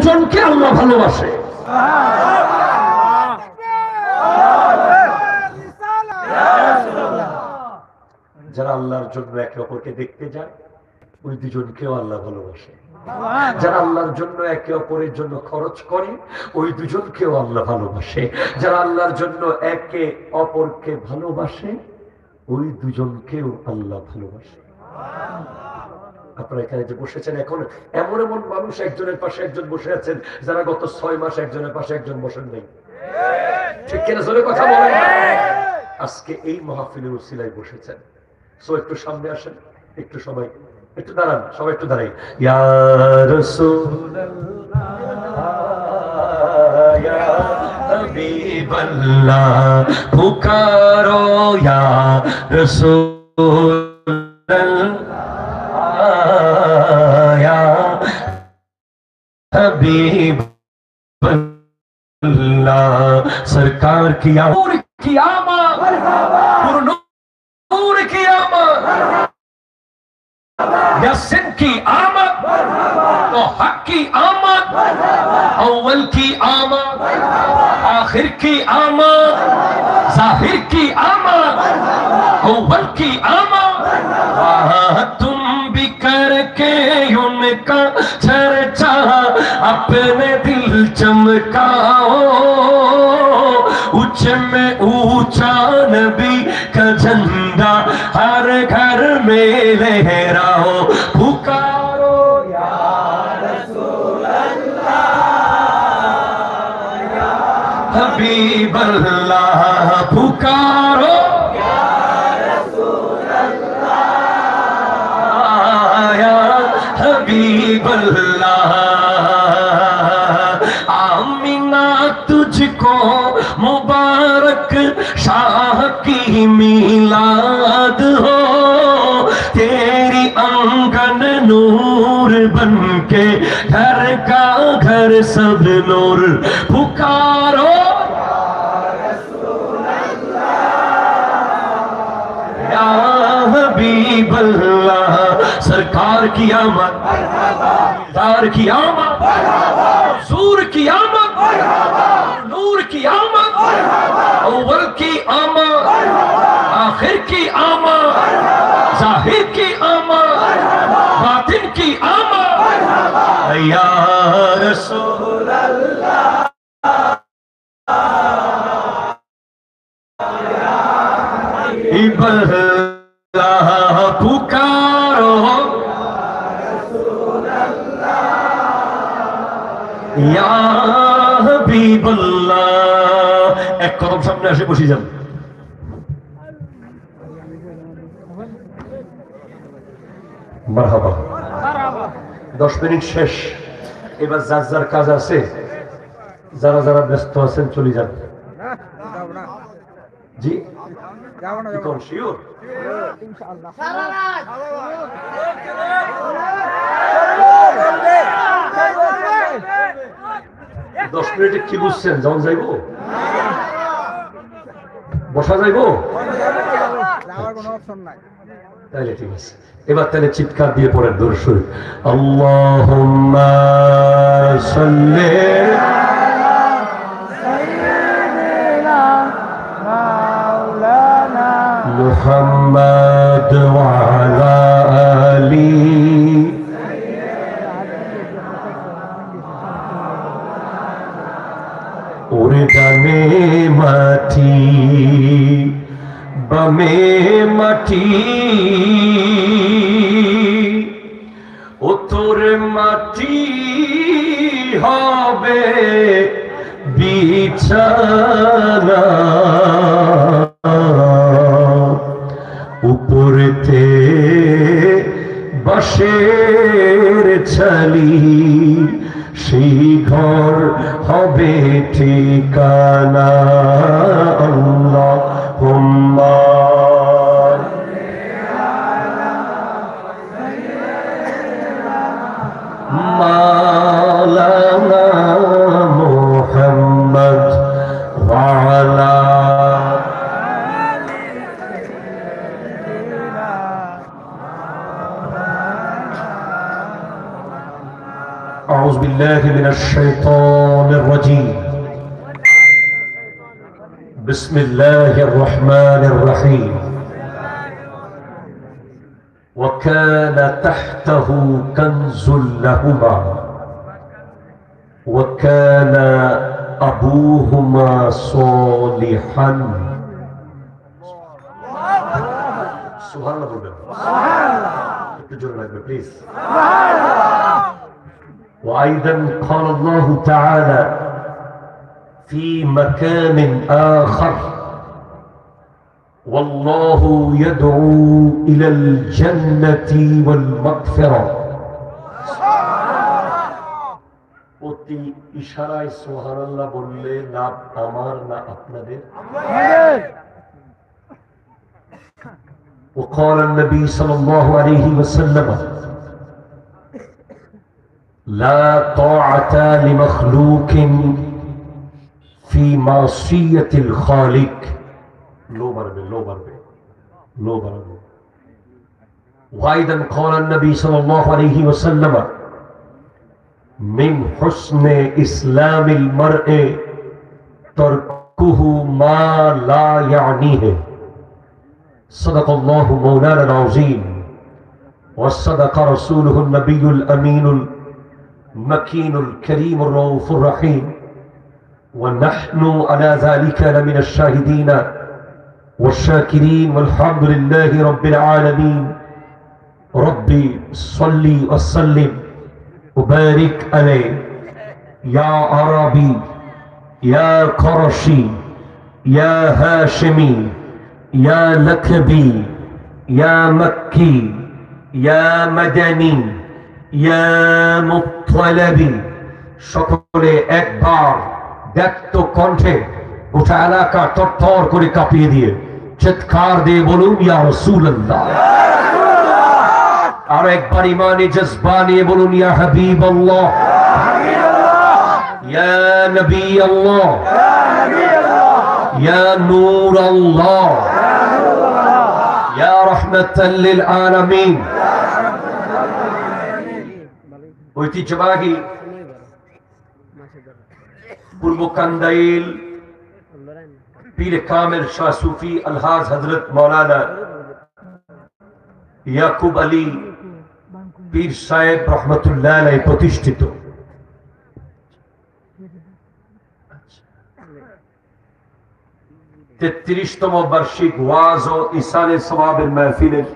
দুজনকে আল্লাহ ভালোবাসে। যারা আল্লাহর জন্য একে অপরকে দেখতে যায়, ওই দুজনকেও আল্লাহ ভালোবাসে। যারা আল্লাহর জন্য একে অপরের জন্য খরচ করে, ওই দুজনকেও আল্লাহ ভালোবাসে। যারা আল্লাহর জন্য একে অপরকে ভালোবাসে, ওই দুজনকেও আল্লাহ ভালোবাসে। আপনারা এখানে যে বসেছেন এখন, এমন এমন মানুষ একজনের পাশে একজন বসে আছেন যারা গত ছয় মাস একজনের পাশে একজন বসেন নাই। ঠিক কিনা কথা বলেন? আজকে এই মাহফিলের উসিলায় বসেছেন। সো একটু সামনে আসেন, একটু সবাই, একটু দাঁড়ান, সবাই একটু দাঁড়াই। ইয়া ইয়া ইয়া রাসূলুল্লাহ। हबीब अल्लाह सरकार की नूर की आमा नूर की आमा या सिंध की आमद तो हक की आमद अव्वल की आमद आखिर की आमद जाहिर की आमद अव्वल की आमद तुम भी करके उनका चर्चा अपने दिल चमकाओ। ऊँचे में ऊँचा नबी का झंडा हर घर में लहराओ। पुकारो या हबीब अल्लाह पुकारो हबीब अल्लाह तुझको मुबारक शाह की मिलाद हो। तेरी आँगन नूर बन के घर का घर सब नूर पुकारो। अल्लाह सरकार की आमद दार की आमद, सूर की आमद। की आमद अव्वल की आमद आखिर की आमद जाहिर की आमद बातिन की आमद या रसूल इबल्लाह पुकारो ইয়া হাবিবাল্লাহ। এক কদম সামনে আসে বসে যান। মারহাবা। দশ মিনিট শেষ। এবার যার যার কাজ আছে যারা যারা ব্যস্ত আছেন চলে যান। জি? শিওর? দশ মিনিটে কি বুঝছেন? যখন যাইব। বসা যাইব? তাহলে ঠিক আছে। এবার তাহলে চিৎকার দিয়ে পড়েন দর্শক সাল্লি মাওলানা মাটি, বামে মাটি ও তোর মাটি হবে বিছানা। উপরেতে বাঁশের ছালি, সেই ঘর হবে ঠিকানা। مولانا محمد وعلى أعوذ بالله من الشيطان الرجيم. بسم الله الرحمن الرحيم. وكان تحته كنز لهما وكان أبوهما صالحا سبحان الله বলবেন একটু জোরে লাগবে প্লিজ وأيضا قال الله تعالى في مكان آخر والله يدعو إلى الجنة والمغفرة অতি ইশারায় সোহারাল্লাহ বললে লাভ আমার না আপনাদের وقال النبي صلى الله عليه وسلم لا طاعة لمخلوق في معصية الخالق لو بربي لو بربي لو بربي وأيضا قال النبي صلى الله عليه وسلم من حسن إسلام المرء تركه ما لا يعنيه. صدق الله مولانا العظيم. وصدق رسوله النبي الأمين المكين الكريم الرؤوف الرحيم. ونحن على ذلك لمن الشاهدين. والشاكرين والحمد لله رب العالمين ربي صل وسلم وبارك عليه يا عربي يا قرشي يا هاشمي يا لكبي يا مكي يا مدني يا مطلبي সকলে একবার ব্যক্ত কণ্ঠে গোটা এলাকা তরতর করে কাঁপিয়ে দিয়ে চিৎকার দিয়ে বলুন ইয়া রসুল্লাহ আর একবার ইমানে জজবা নিয়ে বলুন ইয়া হাবিব আল্লাহ ইয়া নবী আল্লাহ ইয়া নূর আল্লাহ ইয়া রহমাতাল লিল আলামিন ঐতিহ্যবাহী পূর্ব কান্দাইল পীর কামেল শাহ সুফি আলহাজ হজরত মৌলানা ইয়াকুব আলী পীর সাহেব রহমতুল্লাহ প্রতিষ্ঠিত। তেত্রিশতম বার্ষিক ওয়াজ ও ইসানে সবাবের মাহফিলের